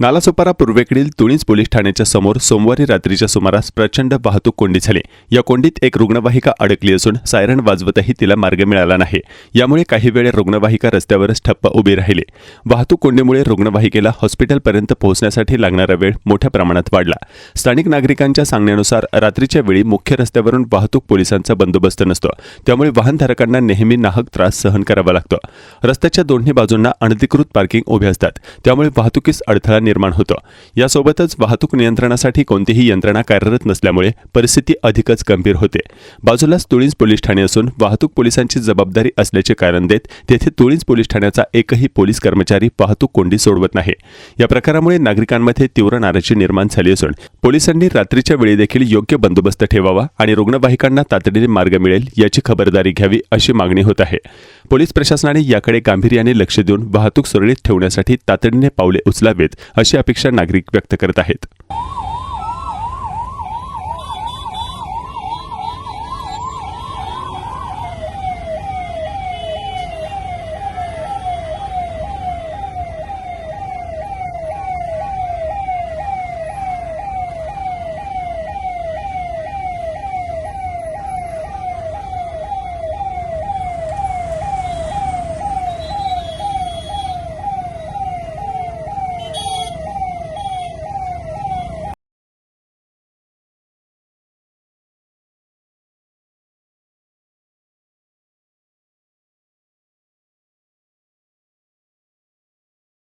नालासोपारा पूर्वेकडील तुणीज पोलीस ठाण्याच्या समोर सोमवारी रात्रीच्या सुमारास प्रचंड वाहतूक कोंडी झाली. या कोंडीत एक रुग्णवाहिका अडकली असून सायरन वाजवतही तिला मार्ग मिळाला नाही. यामुळे काही वेळ रुग्णवाहिका रस्त्यावरच ठप्प उभी राहिली. वाहतूक कोंडीमुळे रुग्णवाहिकेला हॉस्पिटलपर्यंत पोहोचण्यासाठी लागणारा वेळ मोठ्या प्रमाणात वाढला. स्थानिक नागरिकांच्या सांगण्यानुसार रात्रीच्या वेळी मुख्य रस्त्यावरून वाहतूक पोलिसांचा बंदोबस्त नसतो. त्यामुळे वाहनधारकांना नेहमी नाहक त्रास सहन करावा लागतो. रस्त्याच्या दोन्ही बाजूंना अनधिकृत पार्किंग उभे असतात. त्यामुळे वाहतुकीस अडथळा निर्माण होतं. यासोबतच वाहतूक नियंत्रणासाठी कोणतीही यंत्रणा कार्यरत नसल्यामुळे परिस्थिती अधिकच गंभीर होते. बाजूलाच तुळींज पोलीस ठाणे असून वाहतूक पोलिसांची जबाबदारी असल्याचे कारण देत तेथे तुळींज पोलीस ठाण्याचा एकही पोलीस कर्मचारी वाहतूक कोंडी सोडवत नाही. या प्रकारामुळे नागरिकांमध्ये तीव्र नाराजी निर्माण झाली असून पोलिसांनी रात्रीच्या वेळी देखील योग्य बंदोबस्त ठेवावा आणि रुग्णवाहिकांना तातडीने मार्ग मिळेल याची खबरदारी घ्यावी अशी मागणी होत आहे. पोलीस प्रशासनाने याकडे गांभीर्याने लक्ष देऊन वाहतूक सुरळीत ठेवण्यासाठी तातडीने पावले उचलावेत अशी अपेक्षा नागरिक व्यक्त करत आहेत.